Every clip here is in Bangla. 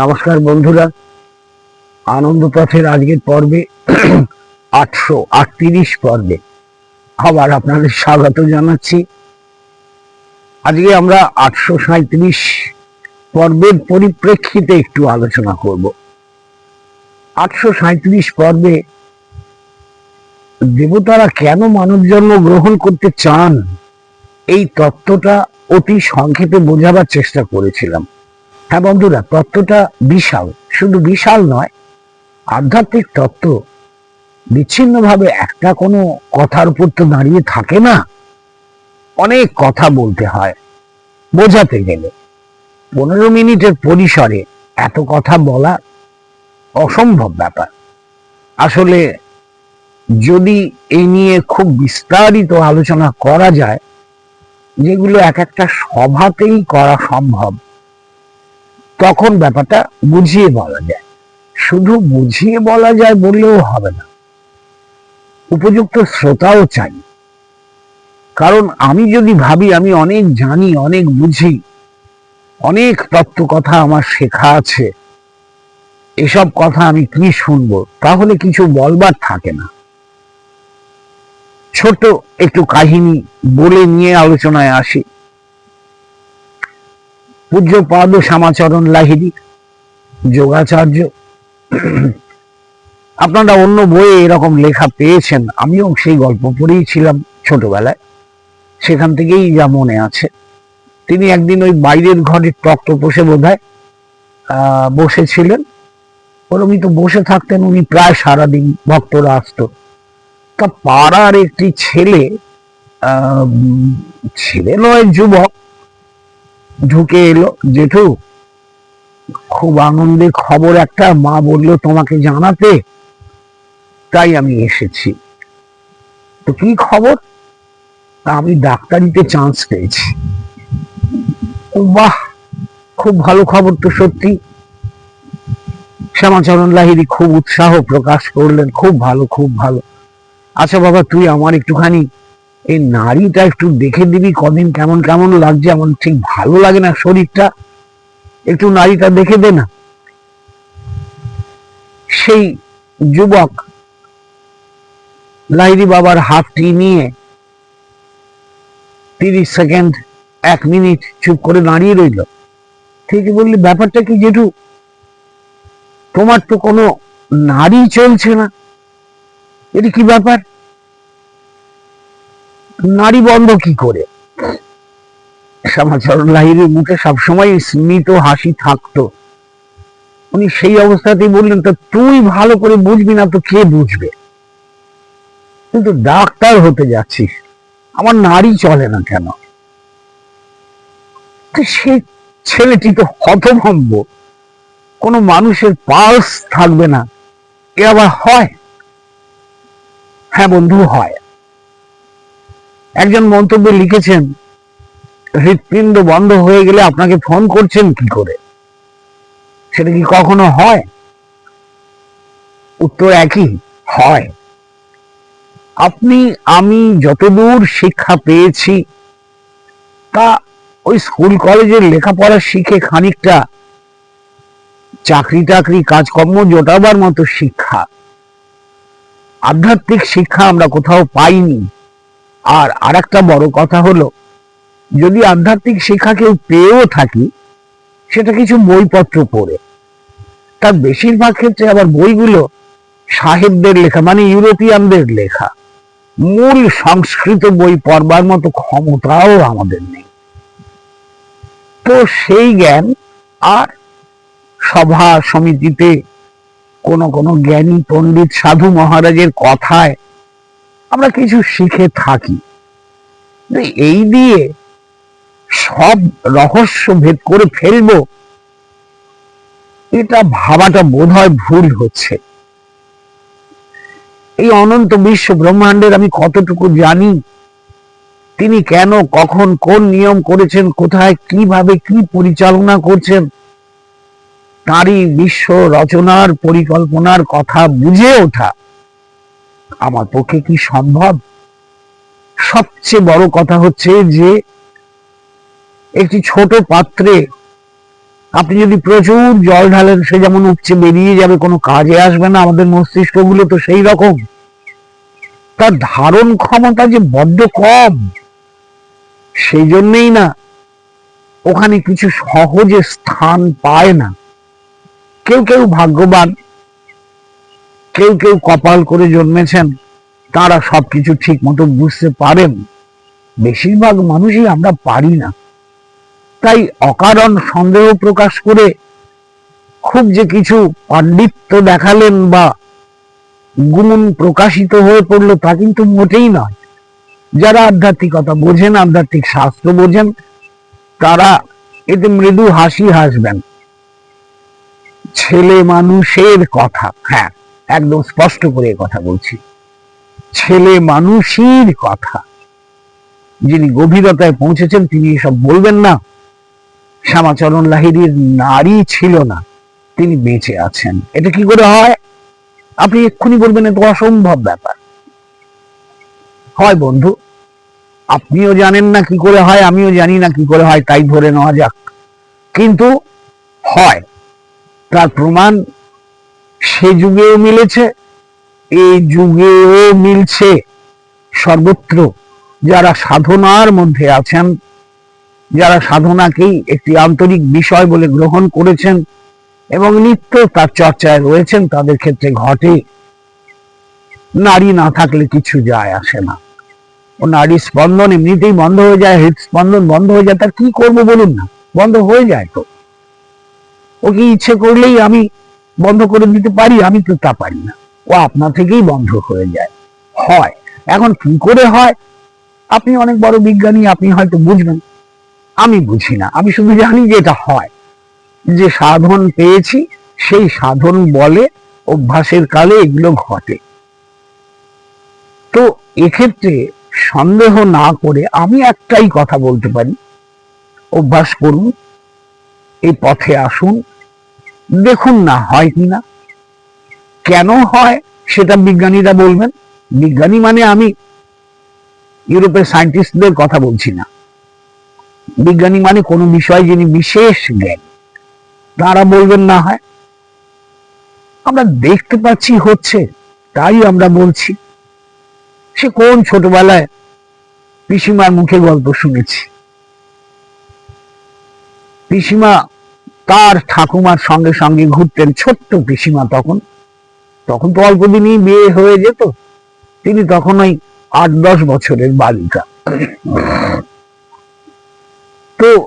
নমস্কার বন্ধুরা। আনন্দ পথের আজকের পর্বে আটশো আটত্রিশ পর্বে আবার আপনাদের স্বাগত জানাচ্ছি। আজকে আমরা আটশো সাঁত্রিশ পর্বের পরিপ্রেক্ষিতে একটু আলোচনা করব। আটশো সাঁত্রিশ পর্বে দেবতারা কেন মানব জন্ম গ্রহণ করতে চান, এই তত্ত্বটা অতি সংক্ষেপে বোঝাবার চেষ্টা করেছিলাম। হ্যাঁ বন্ধুরা, তত্ত্বটা বিশাল। শুধু বিশাল নয়, আধ্যাত্মিক তত্ত্ব বিচ্ছিন্নভাবে একটা কোনো কথার উপর তো দাঁড়িয়ে থাকে না। অনেক কথা বলতে হয়, বোঝাতে গেলে। পনেরো মিনিটের পরিসরে এত কথা বলা অসম্ভব ব্যাপার। আসলে যদি এই নিয়ে খুব বিস্তারিত আলোচনা করা যায়, যেগুলো এক একটা সভাতেই করা সম্ভব তখন ব্যাপারটা বুঝিয়ে বলা যায়। শুধু বুঝিয়ে বলা যায় বললেও হবে না। উপযুক্ত শ্রোতাও চাই। কারণ আমি যদি ভাবি, আমি অনেক জানি, অনেক বুঝি, অনেক তত্ত্ব কথা আমার শেখা আছে, এসব কথা আমি কি শুনব, তাহলে কিছু বলবার থাকে না। ছোট একটু কাহিনী বলে নিয়ে আলোচনায় আসি। পূজ্য পাদ শ্যামাচরণ লাহিড়ী, যোগাচার্য। আপনারা অন্য বইয়ে এরকম লেখা পেয়েছেন, আমিও সেই গল্প পড়েই ছিলাম ছোটবেলায়। সেখান থেকেই যা মনে আছে। তিনি একদিন ওই বাইরের ঘরে তক্ত বসে বোধ হয় বসেছিলেন। ওরমই তো বসে থাকতেন, উনি প্রায় সারাদিন ভক্তরা আসতো। তা পাড়ার একটি ছেলে ছেলে নয়, যুবক ঢুকে এলো। জেঠু, খুব আনন্দের খবর একটা। মা বলল, তোমাকে জানাতে? তাই আমি এসেছি। তো কি খবর? আমি ডাক্তারিতে চান্স পেয়েছি। বাহ! খুব ভালো খবর তো সত্যি। শ্যামাচরণ লাহিড়ী খুব উৎসাহ প্রকাশ করলেন। খুব ভালো খুব ভালো। আচ্ছা বাবা, তুই আমার একটুখানি এই নারীটা একটু দেখে দিবি কদিন কেমন কেমন লাগছে, আমার ঠিক ভালো লাগে না শরীরটা। একটু নারীটা দেখে দে না। সেই যুবক লাহিরি বাবার হাতটি নিয়ে তিরিশ সেকেন্ড, এক মিনিট চুপ করে দাঁড়িয়ে রইল। ঠিকই বললি, ব্যাপারটা কি জেঠু? তোমার তো কোনো নারী চলছে না। এটা কি ব্যাপার? নারী বন্ধ কি করে? শ্যামাচরণ লাহিরের মুখে সবসময় স্মিত হাসি থাকতো। উনি সেই অবস্থাতেই বললেন, তা তুই ভালো করে বুঝবি না তো কে বুঝবে? কিন্তু ডাক্তার হতে যাচ্ছিস। আমার নারী চলে না কেন? সে ছেলেটি তো হতভম্ব। কোনো মানুষের পালস থাকবে না। এ আবার হয়? হ্যাঁ বন্ধু, হয়। একজন মন্তব্যে লিখেছেন, হৃৎপিণ্ড বন্ধ হয়ে গেলে আপনাকে ফোন করছেন কি করে? সেটা কি কখনো হয়? উত্তর একই, হয়। আপনি, আমি যতদূর শিক্ষা পেয়েছি, তা ওই স্কুল কলেজের লেখাপড়া শিখে খানিকটা চাকরি টাকরি কাজকর্ম জোটাবার মতো শিক্ষা। আধ্যাত্মিক শিক্ষা আমরা কোথাও পাইনি। আর আরেকটা বড় কথা হলো, যদি আধ্যাত্মিক শিক্ষা কেউ পেয়েও থাকি, সেটা কিছু বইপত্র পড়ে। তার বেশিরভাগ ক্ষেত্রে আবার বইগুলো সাহেবদের লেখা মানে ইউরোপিয়ানদের লেখা। মূল সংস্কৃত বই পড়বার মতো ক্ষমতাও আমাদের নেই। তো সেই জ্ঞান আর সভা সমিতিতে কোন কোন জ্ঞানী পণ্ডিত সাধু মহারাজের কথায় আমরা কিছু শিখে থাকি। এই দিয়ে সব রহস্য ভেদ করে ফেলব, এটা ভাবাটা বোধ হয় ভুল হচ্ছে। এই অনন্ত বিশ্ব ব্রহ্মাণ্ডের আমি কতটুকু জানি, তিনি কেন, কখন, কোন নিয়ম করেছেন, কোথায়, কীভাবে, কি পরিচালনা করছেন, তারই বিশ্ব রচনার পরিকল্পনার কথা বুঝে ওঠা আমার পক্ষে কি সম্ভব? সবচেয়ে বড় কথা হচ্ছে যে, একটি ছোট পাত্রে আপনি যদি প্রচুর জল ঢালেন, সে যেমন উপচে বেরিয়ে যাবে, কোনো কাজে আসবে না, আমাদের মস্তিষ্কগুলো তো সেই রকম। তার ধারণ ক্ষমতা যে বড্ড কম, সেই জন্যেই না, ওখানে কিছু সহজে স্থান পায় না। কেউ কেউ ভাগ্যবান কেউ কেউ কপাল করে জন্মেছেন, তারা সবকিছু ঠিক মতো বুঝতে পারেন। বেশিরভাগ মানুষই আমরা পারি না। তাই অকারণ সন্দেহ প্রকাশ করে খুব যে কিছু পাণ্ডিত্য দেখালেন বা গুণ প্রকাশিত হয়ে পড়ল তা কিন্তু মোটেই নয়। যারা আধ্যাত্মিকতা বোঝেন, আধ্যাত্মিক শাস্ত্র বোঝেন, তারা এতে মৃদু হাসি হাসবেন। ছেলে মানুষের কথা হ্যাঁ। একদম স্পষ্ট করে কথা বলছি। ছেলে মানুষের কথা। যিনি গভীরতায় পৌঁছেছেন, তিনি এসব বলবেন না। শ্যামাচরণ লাহিড়ির নারী ছিল না, তিনি বেঁচে আছেন। এটা কি করে হয়? আপনি এক্ষুনি বলবেন এটা অসম্ভব ব্যাপার। হয় বন্ধু, আপনিও জানেন না কি করে হয়, আমিও জানি না কি করে হয়, তাই ধরে নেওয়া যাক। কিন্তু হয়, তার প্রমাণ সে যুগেও মিলেছে, এই যুগেও মিলছে সর্বত্র। যারা সাধনার মধ্যে আছেন, যারা সাধনাকেই একটি আন্তরিক বিষয় বলে গ্রহণ করেছেন এবং নিত্য তার চর্চায় রয়েছেন, তাদের ক্ষেত্রে ঘটে। নারী না থাকলে কিছু যায় আসে না। ও নারী স্পন্দন এমনিতেই বন্ধ হয়ে যায় হৃদস্পন্দন বন্ধ হয়ে যায় তার কি করব বলুন না? বন্ধ হয়ে যায় তো। ওকে ইচ্ছে করলেই আমি বন্ধ করে দিতে পারি? আমি তো তা পারি না। ও আপনা থেকেই বন্ধ হয়ে যায়। হয়। এখন কি করে হয়? আপনি অনেক বড় বিজ্ঞানী, আপনি হয়তো বুঝবেন। আমি বুঝি না। আমি শুধু জানি যে এটা হয়। যে সাধন পেয়েছি, সেই সাধন বলে অভ্যাসের কালে এগুলো ঘটে। তো এক্ষেত্রে সন্দেহ না করে আমি একটাই কথা বলতে পারি। অভ্যাস করুন, এই পথে আসুন দেখুন না, হয় কিনা কেন হয় সেটা বিজ্ঞানীরা বলবেন। বিজ্ঞানী মানে আমি। ইউরোপের সায়েন্টিস্টদের কথা বলছি না। বিজ্ঞানী মানে কোনো বিষয় যিনি বিশেষ জ্ঞান। তারা বলবেন না হয়। আমরা দেখতে পাচ্ছি হচ্ছে, তাই আমরা বলছি। সে কোন ছোটবেলায় পিসিমার মুখে গল্প শুনেছি? পিসিমা তার ঠাকুমার সঙ্গে সঙ্গে ঘুরতেন ছোট্ট পিসিমা তখন? তখন তো অল্প দিনই বিয়ে হয়ে যেত। তিনি তখন ওই আট দশ বছরের বালিকা। তো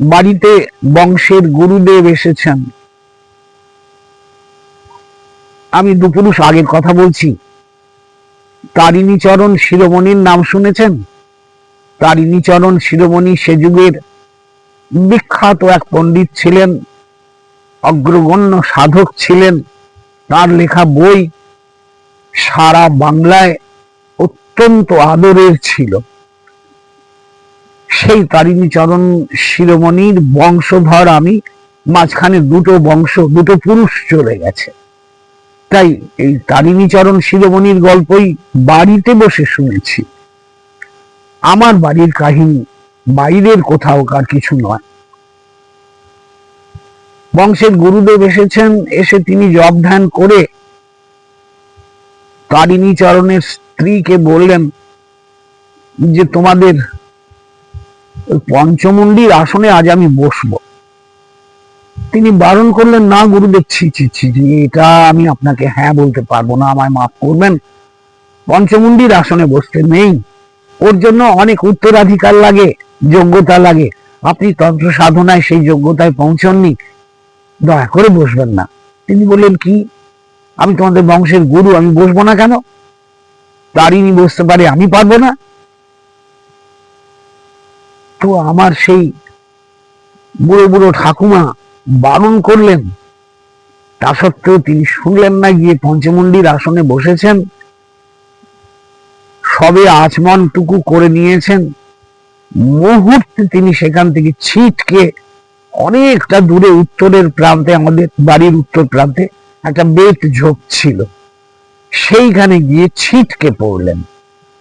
বাড়িতে বংশের গুরুদেব এসেছেন। আমি দুপুরুষ আগের কথা বলছি। তারিণী চরণ শিরোমণির নাম শুনেছেন? তারিণী চরণ শিরোমণি সে যুগের বিখ্যাত এক পণ্ডিত ছিলেন, অগ্রগণ্য সাধক ছিলেন, তার লেখা বই সারা বাংলায় অত্যন্ত আদরের ছিল। সেই তারিণী চরণ শিরোমণির বংশধর আমি, মাঝখানে দুটো বংশ, দুটো পুরুষ চলে গেছে। তাই এই তারিণী চরণ শিরোমণির গল্পই বাড়িতে বসে শুনেছি। আমার বাড়ির কাহিনী বাইরের কোথাও কার কিছু নয়। বংশের গুরুদেব এসেছেন এসে তিনি জব ধ্যান করে তারিণী চরণের স্ত্রীকে বললেন যে তোমাদের পঞ্চমুন্ডির আসনে আজ আমি বসবো। তিনি বারণ করলেন না গুরুদেব ছি ছি ছি, এটা আমি আপনাকে হ্যাঁ বলতে পারব না আমায় মাফ করবেন। পঞ্চমুন্ডির আসনে বসতে নেই। ওর জন্য অনেক উত্তরাধিকার লাগে। যোগ্যতা লাগে। আপনি তন্ত্র সাধনায় সেই যোগ্যতায় পৌঁছননি, দয়া করে বসবেন না। তিনি বললেন, কি? আমি তোমাদের বংশের গুরু, আমি বসবো না কেন? তারিনি বসতে পারে, আমি পারব না? তো আমার সেই বুড়ো বুড়ো ঠাকুমা বারণ করলেন। তা সত্ত্বেও তিনি শুনলেন না, গিয়ে পঞ্চমুন্ডির আসনে বসেছেন। সবে আচমনটুকু করে নিয়েছেন। মুহূর্তে তিনি সেখান থেকে ছিটকে অনেকটা দূরে উত্তরের প্রান্তে, আমাদের বাড়ির উত্তর প্রান্তে একটা বেত ঝোপ ছিল। সেইখানে গিয়ে ছিটকে পড়লেন।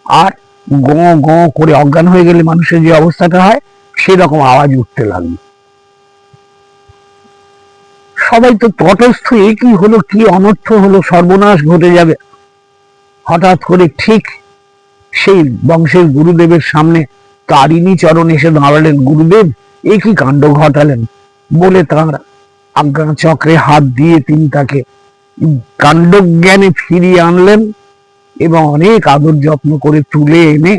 আর গো গো করে অজ্ঞান হয়ে গেলে মানুষের যে অবস্থাটা হয়, সেরকম আওয়াজ উঠতে লাগল। সবাই তো তটস্থ, এ কি হলো, কি অনর্থ হলো, সর্বনাশ ঘটে যাবে। হঠাৎ করে ঠিক সেই বংশের গুরুদেবের সামনে তারিণী চরণ এসে দাঁড়ালেন, গুরুদেব, এ কি কাণ্ড ঘটালেন? বলে তাঁর আজ্ঞা চক্রে হাত দিয়ে তিনি তাকে কাণ্ডজ্ঞানে ফিরিয়ে আনলেন এবং অনেক আদর যত্ন করে তুলে এনে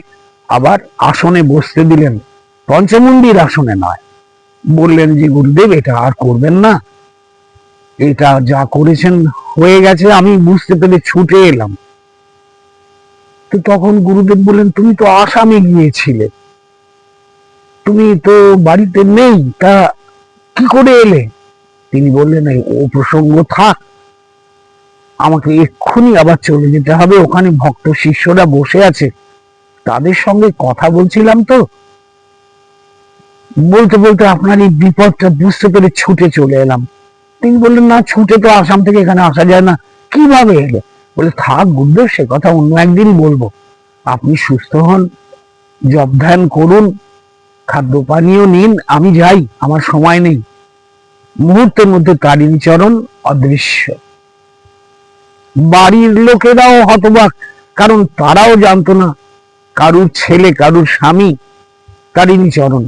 আবার আসনে বসতে দিলেন। পঞ্চমন্দির আসনে নয়। বললেন যে, গুরুদেব, এটা আর করবেন না। এটা যা করেছেন হয়ে গেছে, আমি বুঝতে পেরে ছুটে এলাম। তো তখন গুরুদেব বললেন, তুমি তো আসামে গিয়েছিলে। তুমি তো বাড়িতে নেই, তা কি করে এলে? তিনি বললেন ও প্রসঙ্গ থাক। আমাকে এক্ষুনি আবার চলে যেতে হবে। ওখানে ভক্ত শিষ্যরা বসে আছে। তাদের সঙ্গে কথা বলছিলাম তো। বলতে বলতে আপনার এই বিপদটা বুঝতে পেরে ছুটে চলে এলাম। তিনি বললেন, না, ছুটে তো আসাম থেকে এখানে আসা যায় না। কীভাবে এলে? বলে, থাক গুরুদেব সে কথা অন্য একদিন বলব। আপনি সুস্থ হন জব ধ্যান করুন খাদ্য পানীয় নিন, আমি যাই, আমার সময় নেই। মুহূর্তের মধ্যে তারিণী চরণ অদৃশ্য। বাড়ির লোকেরাও হতবাক, কারণ তারাও জানতো না কারুর ছেলে, কারুর স্বামী তারিণী চরণ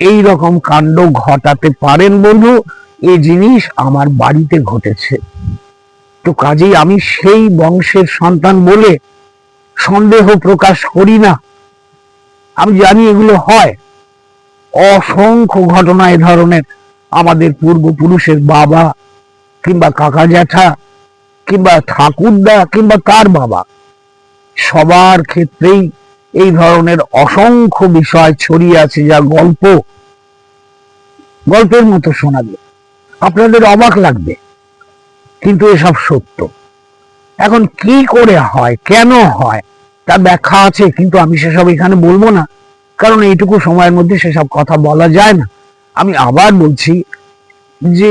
এই রকম কাণ্ড ঘটাতে পারেন বন্ধু, এ জিনিস আমার বাড়িতে ঘটেছে। তো কাজেই আমি সেই বংশের সন্তান বলে সন্দেহ প্রকাশ করি না। আমি জানি এগুলো হয়। অসংখ্য ঘটনা এ ধরনের। আমাদের পূর্বপুরুষের বাবা, কিংবা কাকা জ্যাঠা, কিংবা ঠাকুরদা, কিংবা কার বাবা, সবার ক্ষেত্রেই এই ধরনের অসংখ্য বিষয় ছড়িয়ে আছে যা গল্প। গল্পের মতো শোনাবে আপনাদের অবাক লাগবে, কিন্তু এসব সত্য। এখন কি করে হয়, কেন হয়? তার ব্যাখ্যা আছে, কিন্তু আমি সেসব এখানে বলব না। কারণ এইটুকু সময়ের মধ্যে সেসব কথা বলা যায় না। আমি আবার বলছি যে,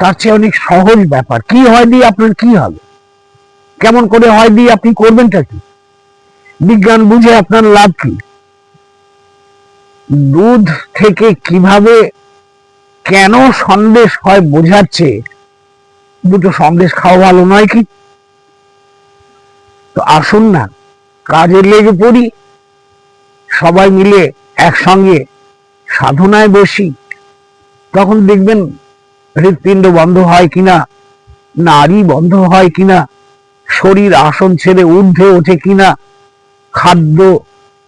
তার চেয়ে অনেক সহজ ব্যাপার। কি হয় দিয়ে আপনার কি হবে? কেমন করে হয় দিয়ে আপনি করবেনটা কি? বিজ্ঞান বুঝে আপনার লাভ কি? দুধ থেকে কীভাবে কেন সন্দেশ হয় বোঝাচ্ছে, দুটো সন্দেশ খাওয়া ভালো নয় কি? তো আসুন না কাজে লেগে পড়ি। সবাই মিলে একসঙ্গে সাধনায় বসি। তখন দেখবেন হৃৎপিণ্ড বন্ধ হয় কিনা নারী বন্ধ হয় কিনা, শরীর আসন ছেড়ে ঊর্ধ্বে ওঠে কিনা, খাদ্য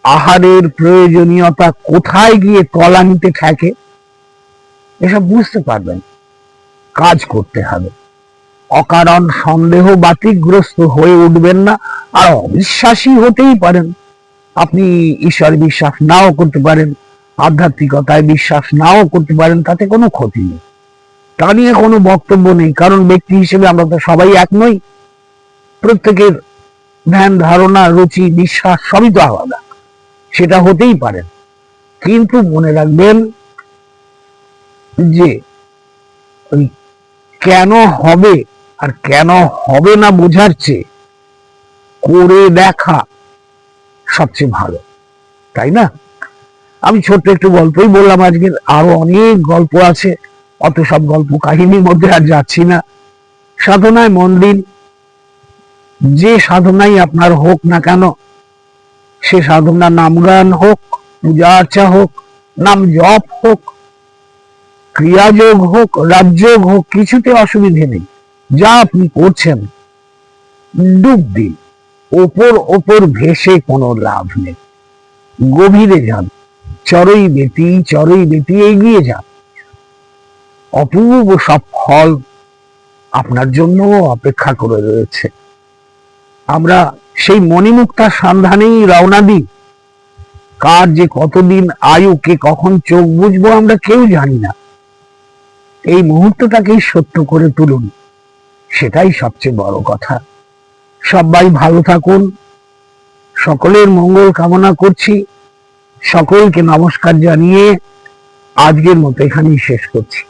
আহারের প্রয়োজনীয়তা কোথায় গিয়ে তলানিতে ঠেকে এসব বুঝতে পারবেন। কাজ করতে হবে। অকারণ সন্দেহ বাতিগ্রস্ত হয়ে উঠবেন না। আর অবিশ্বাসী হতেই পারেন। আপনি ঈশ্বর বিশ্বাস নাও করতে পারেন, আধ্যাত্মিকতায় বিশ্বাস নাও করতে পারেন, তাতে কোনো ক্ষতি নেই। তা নিয়ে কোনো বক্তব্য নেই, কারণ ব্যক্তি হিসেবে আমরা তো সবাই এক নই। প্রত্যেকের ধ্যান, ধারণা, রুচি, বিশ্বাস সবই তো আলাদা। সেটা হতেই পারে। কিন্তু মনে রাখবেন যে কেন হবে আর কেন হবে না বোঝার চেয়ে করে দেখা সবচেয়ে ভালো, তাই না? আমি ছোট্ট একটু গল্পই বললাম আজকে আরও অনেক গল্প আছে, অত সব গল্প কাহিনীর মধ্যে আর যাচ্ছি না। সাধনায় মন দিন, যে সাধনাই আপনার হোক না কেন, সে সাধনা নামগান হোক, পূজা আর্চা হোক, নাম জপ হোক, ক্রিয়াযোগ হোক, রাজযোগ হোক, কিছুতে অসুবিধে নেই। যা আপনি করছেন, ডুব দিন। ওপর ওপর ভেসে কোনো লাভ নেই। গভীরে যান, চরই বেটি চরই বেটি এগিয়ে যান। অপূর্ব সব ফল আপনার জন্য অপেক্ষা করে রয়েছে। আমরা সেই মণিমুক্তার সন্ধানেই রওনা দিই। কার যে কতদিন আয়ু, কে কখন চোখ বুঝব আমরা কেউ জানি না। এই মুহূর্তটাকেই সত্য করে তুলুন। সেটাই সবচেয়ে বড় কথা। সবাই ভালো থাকুন। সকলের মঙ্গল কামনা করছি। সকলকে নমস্কার জানিয়ে আজকের মতো এখানেই শেষ করছি।